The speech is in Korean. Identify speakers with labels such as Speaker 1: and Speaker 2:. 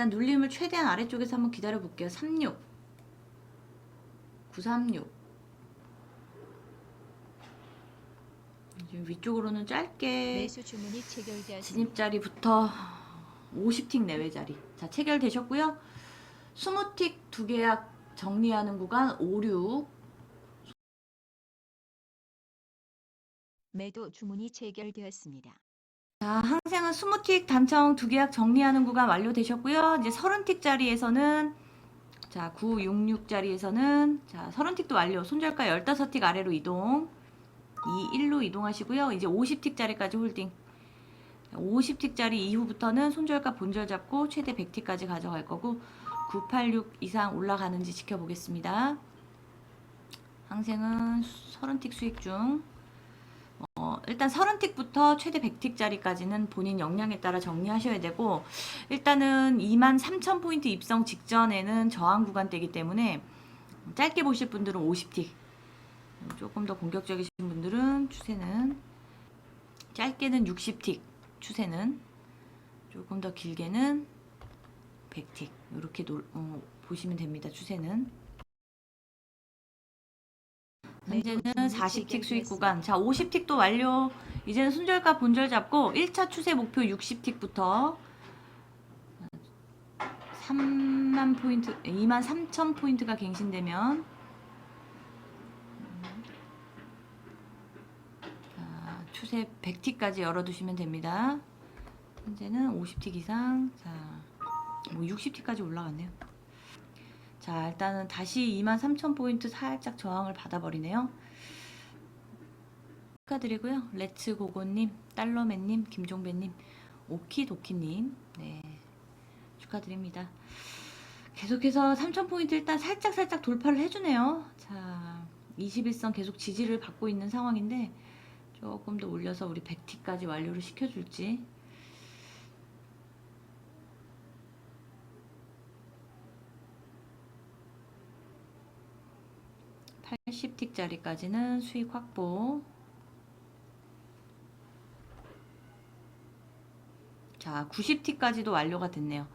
Speaker 1: 일단 눌림을 최대한 아래쪽에서 한번 기다려 볼게요. 36 936 이제 위쪽으로는 짧게. 진입자리부터 50틱 내외 자리. 자, 체결되셨고요. 20틱 두 계약 정리하는 구간 56.
Speaker 2: 매도 주문이 체결되었습니다.
Speaker 1: 자, 항생은 20틱 단청 두 계약 정리하는 구간 완료되셨고요. 이제 30틱 자리에서는 자, 966 자리에서는 자, 30틱도 완료. 손절가 15틱 아래로 이동. 2, 1로 이동하시고요. 이제 50틱 자리까지 홀딩. 50틱 자리 이후부터는 손절가 본절 잡고 최대 100틱까지 가져갈 거고 986 이상 올라가는지 지켜보겠습니다. 항생은 30틱 수익 중 어, 일단 30틱부터 최대 100틱 자리까지는 본인 역량에 따라 정리하셔야 되고 일단은 23,000포인트 입성 직전에는 저항 구간대이기 때문에 짧게 보실 분들은 50틱 조금 더 공격적이신 분들은 추세는 짧게는 60틱 추세는 조금 더 길게는 100틱 이렇게 놀- 어, 보시면 됩니다. 추세는 현재는 40틱 수익 구간 자 50틱도 완료 이제는 순절가 본절 잡고 1차 추세 목표 60틱부터 3만 포인트 2만 3천 포인트가 갱신되면 자, 추세 100틱까지 열어두시면 됩니다. 현재는 50틱 이상, 자, 뭐 60틱까지 올라갔네요. 자, 일단은 다시 23,000포인트 살짝 저항을 받아버리네요. 축하드리고요. 레츠고고님, 달러맨님, 김종배님, 오키도키님, 네, 축하드립니다. 계속해서 3,000포인트 일단 살짝살짝 돌파를 해주네요. 자, 21선 계속 지지를 받고 있는 상황인데, 조금 더 올려서 우리 100티까지 완료를 시켜줄지. 팔십 틱짜리까지는 수익 확보. 자, 90틱까지도 완료가 됐네요.